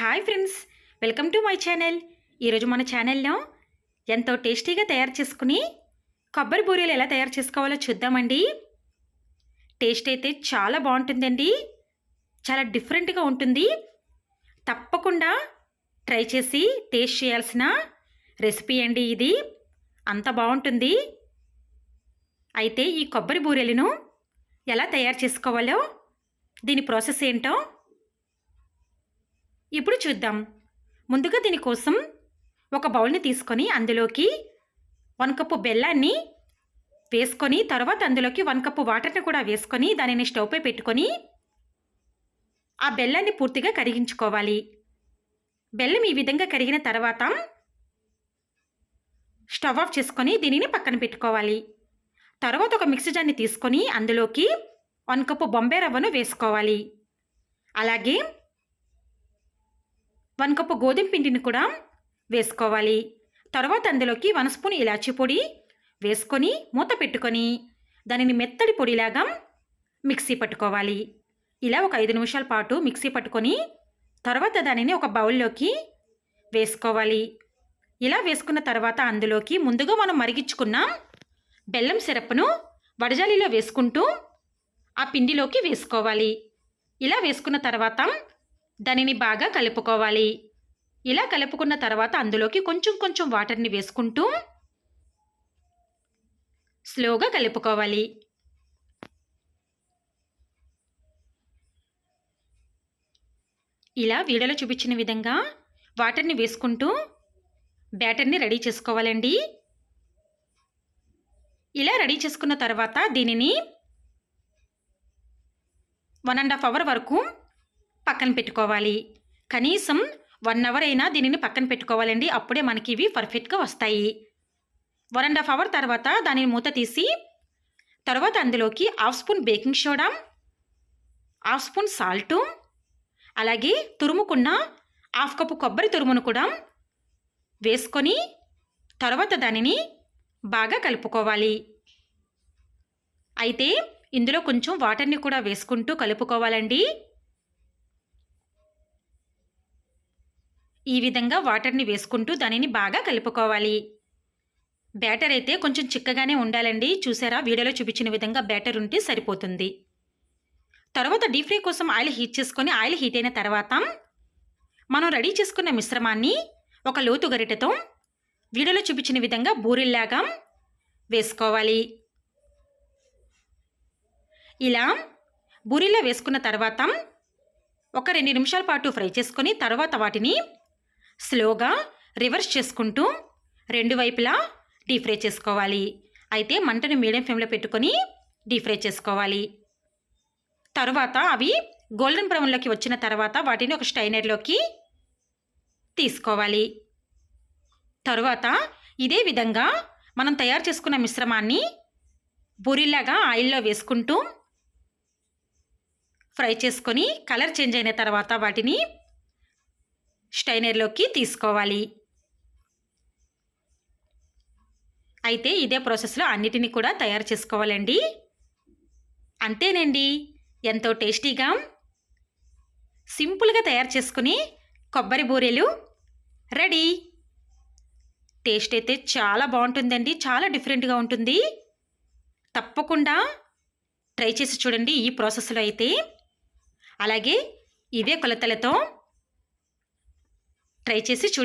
Hi friends welcome to my channel. ఈరోజు మన ఛానల్లో ఎంతో టేస్టీగా తయారు చేసుకుని కొబ్బరి బూరెలు ఎలా తయారు చేసుకోవాలో చూద్దామండి. టేస్ట్ అయితే చాలా బాగుంటుందండి. చాలా డిఫరెంట్గా ఉంటుంది. తప్పకుండా ట్రై చేసి టేస్ట్ చేయాల్సిన రెసిపీ అండి ఇది. అంత బాగుంటుంది. అయితే ఈ కొబ్బరి బూరెలను ఎలా తయారు చేసుకోవాలో దీని ప్రాసెస్ ఏంటో ఇప్పుడు చూద్దాం. ముందుగా దీనికోసం ఒక బౌల్ని తీసుకొని అందులోకి వన్ కప్పు బెల్లాన్ని వేసుకొని తర్వాత అందులోకి వన్ కప్పు వాటర్ని కూడా వేసుకొని దానిని స్టవ్పై పెట్టుకొని ఆ బెల్లాన్ని పూర్తిగా కరిగించుకోవాలి. బెల్లం ఈ విధంగా కరిగిన తర్వాత స్టవ్ ఆఫ్ చేసుకొని దీనిని పక్కన పెట్టుకోవాలి. తర్వాత ఒక మిక్సీ జార్ని తీసుకొని అందులోకి వన్ కప్పు బొంబే రవ్వను వేసుకోవాలి. అలాగే వన్ కప్పు గోధుమ పిండిని కూడా వేసుకోవాలి. తర్వాత అందులోకి వన్ స్పూన్ ఇలాచి పొడి వేసుకొని మూత పెట్టుకొని దానిని మెత్తడి పొడిలాగా మిక్సీ పట్టుకోవాలి. ఇలా ఒక ఐదు నిమిషాల పాటు మిక్సీ పట్టుకొని తర్వాత దానిని ఒక బౌల్లోకి వేసుకోవాలి. ఇలా వేసుకున్న తర్వాత అందులోకి ముందుగా మనం మరిగించుకున్న బెల్లం సిరప్ను వడజాలిలో వేసుకుంటూ ఆ పిండిలోకి వేసుకోవాలి. ఇలా వేసుకున్న తర్వాత దానిని బాగా కలుపుకోవాలి. ఇలా కలుపుకున్న తర్వాత అందులోకి కొంచెం కొంచెం వాటర్ని వేసుకుంటూ స్లోగా కలుపుకోవాలి. ఇలా వీడియోలో చూపించిన విధంగా వాటర్ని వేసుకుంటూ బ్యాటర్ని రెడీ చేసుకోవాలండి. ఇలా రెడీ చేసుకున్న తర్వాత దీనిని వన్ అండ్ హాఫ్ అవర్ వరకు పక్కన పెట్టుకోవాలి. కనీసం వన్ అవర్ అయినా దీనిని పక్కన పెట్టుకోవాలండి. అప్పుడే మనకి ఇవి పర్ఫెక్ట్గా వస్తాయి. వన్ అండ్ హాఫ్ అవర్ తర్వాత దానిని మూత తీసి తర్వాత అందులోకి half spoon baking soda half spoon salt అలాగే తురుముకున్న హాఫ్ కప్పు కొబ్బరి తురుమును కూడా వేసుకొని తర్వాత దానిని బాగా కలుపుకోవాలి. అయితే ఇందులో కొంచెం వాటర్ని కూడా వేసుకుంటూ కలుపుకోవాలండి. ఈ విధంగా వాటర్ని వేసుకుంటూ దానిని బాగా కలుపుకోవాలి. బ్యాటర్ అయితే కొంచెం చిక్కగానే ఉండాలండి. చూసారా? వీడియోలో చూపించిన విధంగా బ్యాటర్ ఉంటే సరిపోతుంది. తర్వాత డీప్ ఫ్రై కోసం ఆయిల్ హీట్ చేసుకొని ఆయిల్ హీట్ అయిన తర్వాత మనం రెడీ చేసుకున్న మిశ్రమాన్ని ఒక లోతు గరిటెతో వీడియోలో చూపించిన విధంగా బూరిల్లాగా వేసుకోవాలి. ఇలా బూరిలా వేసుకున్న తర్వాత ఒక రెండు నిమిషాల పాటు ఫ్రై చేసుకొని తర్వాత వాటిని స్లోగా రివర్స్ చేసుకుంటూ రెండు వైపులా డీప్ ఫ్రై చేసుకోవాలి. అయితే మంటను మీడియం ఫ్లేమ్లో పెట్టుకొని డీప్ ఫ్రై చేసుకోవాలి. తర్వాత అవి గోల్డెన్ బ్రౌన్లోకి వచ్చిన తర్వాత వాటిని ఒక స్టైనర్లోకి తీసుకోవాలి. తరువాత ఇదే విధంగా మనం తయారు చేసుకున్న మిశ్రమాన్ని బూరిలాగా ఆయిల్లో వేసుకుంటూ ఫ్రై చేసుకొని కలర్ చేంజ్ అయిన తర్వాత వాటిని స్టైనర్లోకి తీసుకోవాలి. అయితే ఇదే ప్రాసెస్లో అన్నిటినీ కూడా తయారు చేసుకోవాలండి. అంతేనండి. ఎంతో టేస్టీగా సింపుల్గా తయారు చేసుకుని కొబ్బరి బూరెలు రెడీ. టేస్ట్ అయితే చాలా బాగుంటుందండి. చాలా డిఫరెంట్గా ఉంటుంది. తప్పకుండా ట్రై చేసి చూడండి ఈ ప్రాసెస్లో అయితే. అలాగే ఇవే కొలతలతో ట్రై చేసి చూ